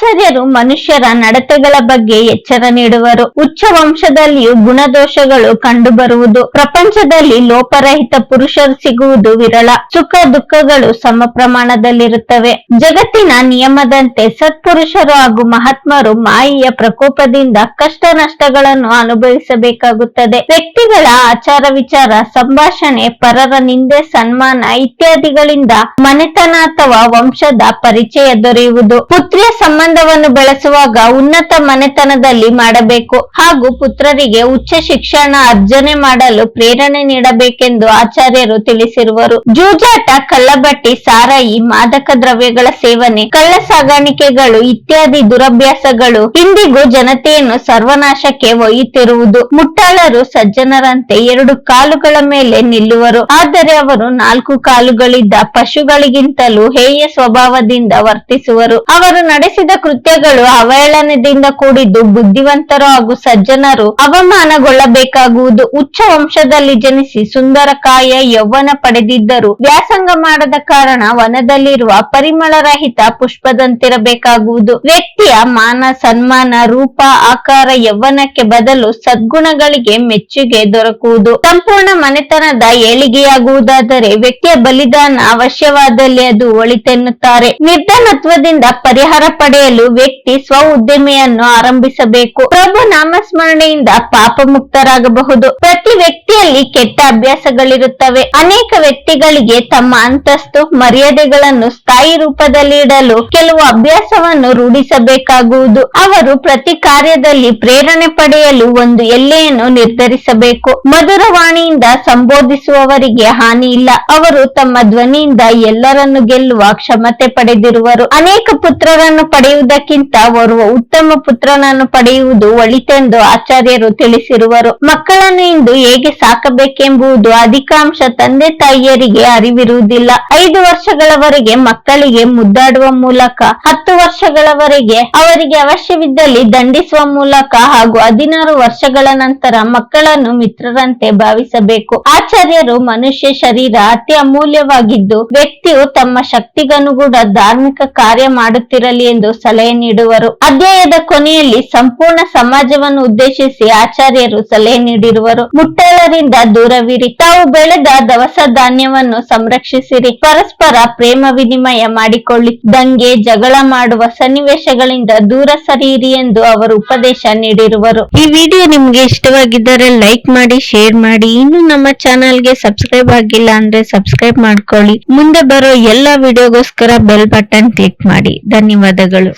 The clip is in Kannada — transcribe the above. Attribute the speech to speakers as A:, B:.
A: ಆಚಾರ್ಯರು ಮನುಷ್ಯರ ನಡತೆಗಳ ಬಗ್ಗೆ ಎಚ್ಚರ ನೀಡುವರು. ಉಚ್ಚ ವಂಶದಲ್ಲಿಯೂ ಗುಣದೋಷಗಳು ಕಂಡುಬರುವುದು. ಪ್ರಪಂಚದಲ್ಲಿ ಲೋಪರಹಿತ ಪುರುಷರು ಸಿಗುವುದು ವಿರಳ. ಸುಖ ದುಃಖಗಳು ಸಮ ಪ್ರಮಾಣದಲ್ಲಿರುತ್ತವೆ. ಜಗತ್ತಿನ ನಿಯಮದಂತೆ ಸತ್ಪುರುಷರು ಹಾಗೂ ಮಹಾತ್ಮರು ಮಾಯೆಯ ಪ್ರಕೋಪದಿಂದ ಕಷ್ಟ ನಷ್ಟಗಳನ್ನು ಅನುಭವಿಸಬೇಕಾಗುತ್ತದೆ. ವ್ಯಕ್ತಿಗಳ ಆಚಾರ ವಿಚಾರ, ಸಂಭಾಷಣೆ, ಪರರ ನಿಂದೆ, ಸನ್ಮಾನ ಇತ್ಯಾದಿಗಳಿಂದ ಮನೆತನ ಅಥವಾ ವಂಶದ ಪರಿಚಯ ದೊರೆಯುವುದು. ಪುತ್ರಿಯ ಸಂಬಂಧವನ್ನು ಬೆಳೆಸುವಾಗ ಉನ್ನತ ಮನೆತನದಲ್ಲಿ ಮಾಡಬೇಕು ಹಾಗೂ ಪುತ್ರರಿಗೆ ಉಚ್ಚ ಶಿಕ್ಷಣ ಅರ್ಜನೆ ಮಾಡಲು ಪ್ರೇರಣೆ ನೀಡಬೇಕೆಂದು ಆಚಾರ್ಯರು ತಿಳಿಸಿರುವರು. ಜೂಜಾಟ, ಕಳ್ಳಬಟ್ಟಿ, ಸಾರಾಯಿ, ಮಾದಕ ದ್ರವ್ಯಗಳ ಸೇವನೆ, ಕಳ್ಳ ಸಾಗಾಣಿಕೆಗಳು ಇತ್ಯಾದಿ ದುರಭ್ಯಾಸಗಳು ಇಂದಿಗೂ ಜನತೆಯನ್ನು ಸರ್ವನಾಶಕ್ಕೆ ಒಯ್ಯುತ್ತಿರುವುದು. ಮುಟ್ಟಾಳರು ಸಜ್ಜನರಂತೆ ಎರಡು ಕಾಲುಗಳ ಮೇಲೆ ನಿಲ್ಲುವರು. ಆದರೆ ಅವರು ನಾಲ್ಕು ಕಾಲುಗಳಿದ್ದ ಪಶುಗಳಿಗಿಂತಲೂ ಹೇಯ ಸ್ವಭಾವದಿಂದ ವರ್ತಿಸುವರು. ಅವರು ನಡೆಸಿದ ಕೃತ್ಯಗಳು ಅವಹೇಳನದಿಂದ ಕೂಡಿದ್ದು ಬುದ್ಧಿವಂತರು ಹಾಗೂ ಸಜ್ಜನರು ಅವಮಾನಗೊಳ್ಳಬೇಕಾಗುವುದು. ಉಚ್ಚ ವಂಶದಲ್ಲಿ ಜನಿಸಿ ಸುಂದರಕಾಯ ಯೌವನ ಪಡೆದಿದ್ದರು. ವ್ಯಾಸಂಗ ಮಾಡದ ಕಾರಣ ವನದಲ್ಲಿರುವ ಪರಿಮಳರಹಿತ ಪುಷ್ಪದಂತಿರಬೇಕಾಗುವುದು. ವ್ಯಕ್ತಿಯ ಮಾನ, ಸನ್ಮಾನ, ರೂಪ, ಆಕಾರ, ಯೌವನಕ್ಕೆ ಬದಲು ಸದ್ಗುಣಗಳಿಗೆ ಮೆಚ್ಚುಗೆ ದೊರಕುವುದು. ಸಂಪೂರ್ಣ ಮನೆತನದ ಏಳಿಗೆಯಾಗುವುದಾದರೆ ವ್ಯಕ್ತಿಯ ಬಲಿದಾನ ಅವಶ್ಯವಾದಲ್ಲಿ ಅದು ಒಳಿತೆನ್ನುತ್ತಾರೆ. ನಿರ್ಧನತ್ವದಿಂದ ಪರಿಹಾರ ಪಡೆಯಲು ವ್ಯಕ್ತಿ ಸ್ವ ಉದ್ದಿಮೆಯನ್ನು ಆರಂಭಿಸಬೇಕು. ಪ್ರಭು ನಾಮಸ್ಮರಣೆಯಿಂದ ಪಾಪ ಮುಕ್ತರಾಗಬಹುದು ಪ್ರತಿ ವ್ಯಕ್ತಿಯಲ್ಲಿ ಕೆಟ್ಟ ಅಭ್ಯಾಸಗಳಿರುತ್ತವೆ. ಅನೇಕ ವ್ಯಕ್ತಿಗಳಿಗೆ ತಮ್ಮ ಅಂತಸ್ತು, ಮರ್ಯಾದೆಗಳನ್ನು ಸ್ಥಾಯಿ ರೂಪದಲ್ಲಿ ಇಡಲು ಕೆಲವು ಅಭ್ಯಾಸವನ್ನು ರೂಢಿಸಬೇಕಾಗುವುದು. ಅವರು ಪ್ರತಿ ಕಾರ್ಯದಲ್ಲಿ ಪ್ರೇರಣೆ ಪಡೆಯಲು ಒಂದು ಎಲ್ಲೆಯನ್ನು ನಿರ್ಧರಿಸಬೇಕು. ಮಧುರವಾಣಿಯಿಂದ ಸಂಬೋಧಿಸುವವರಿಗೆ ಹಾನಿ ಇಲ್ಲ. ಅವರು ತಮ್ಮ ಧ್ವನಿಯಿಂದ ಎಲ್ಲರನ್ನು ಗೆಲ್ಲುವ ಕ್ಷಮತೆ ಪಡೆದಿರುವರು. ಅನೇಕ ಪುತ್ರರನ್ನು ಪಡೆಯುವುದಕ್ಕಿಂತ ಓರ್ವ ಉತ್ತಮ ಪುತ್ರನನ್ನು ಪಡೆಯುವುದು ಒಳಿತೆಂದು ಆಚಾರ್ಯರು ತಿಳಿಸಿರುವರು. ಮಕ್ಕಳನ್ನು ಇಂದು ಹೇಗೆ ಸಾಕಬೇಕೆಂಬುದು ಅಧಿಕಾಂಶ ತಂದೆ ತಾಯಿಯರಿಗೆ ಅರಿವಿರುವುದಿಲ್ಲ. ಐದು ವರ್ಷಗಳವರೆಗೆ ಮಕ್ಕಳಿಗೆ ಮುದ್ದಾಡುವ ಮೂಲಕ, ಹತ್ತು ವರ್ಷಗಳವರೆಗೆ ಅವರಿಗೆ ಅವಶ್ಯವಿದ್ದಲ್ಲಿ ದಂಡಿಸುವ ಮೂಲಕ ಹಾಗೂ ಹದಿನಾರು ವರ್ಷಗಳ ನಂತರ ಮಕ್ಕಳನ್ನು ಮಿತ್ರರಂತೆ ಭಾವಿಸಬೇಕು. ಆಚಾರ್ಯರು ಮನುಷ್ಯ ಶರೀರ ಅತಿ ಅಮೂಲ್ಯವಾಗಿದ್ದು, ವ್ಯಕ್ತಿಯು ತಮ್ಮ ಶಕ್ತಿಗನುಗುಣ ಧಾರ್ಮಿಕ ಕಾರ್ಯ ಮಾಡುತ್ತಿರಲಿ ಎಂದು ಸಲಹೆ ನೀಡುವರು. ಅಧ್ಯಾಯದ ಕೊನೆಯಲ್ಲಿ ಸಂಪೂರ್ಣ ಸಮಾಜವನ್ನು ಉದ್ದೇಶಿಸಿ ಆಚಾರ್ಯರು ಸಲಹೆ ನೀಡಿರುವರು. ಮುಟ್ಟಳರಿಂದ ದೂರವಿರಿ. ತಾವು ಬೆಳೆದ ದವಸ ಧಾನ್ಯವನ್ನು ಸಂರಕ್ಷಿಸಿರಿ. ಪರಸ್ಪರ ಪ್ರೇಮ ವಿನಿಮಯ ಮಾಡಿಕೊಳ್ಳಿ. ದಂಗೆ ಜಗಳ ಮಾಡುವ ಸನ್ನಿವೇಶಗಳಿಂದ ದೂರ ಸರಿಯಿರಿ ಎಂದು ಅವರು ಉಪದೇಶ ನೀಡಿರುವರು. ಈ ವಿಡಿಯೋ ನಿಮ್ಗೆ ಇಷ್ಟವಾಗಿದ್ದರೆ ಲೈಕ್ ಮಾಡಿ, ಶೇರ್ ಮಾಡಿ. ಇನ್ನು ನಮ್ಮ ಚಾನಲ್ಗೆ ಸಬ್ಸ್ಕ್ರೈಬ್ ಆಗಿಲ್ಲ ಅಂದ್ರೆ ಸಬ್ಸ್ಕ್ರೈಬ್ ಮಾಡ್ಕೊಳ್ಳಿ. ಮುಂದೆ ಬರೋ ಎಲ್ಲಾ ವಿಡಿಯೋಗೋಸ್ಕರ ಬೆಲ್ ಬಟನ್ ಕ್ಲಿಕ್ ಮಾಡಿ. ಧನ್ಯವಾದಗಳು.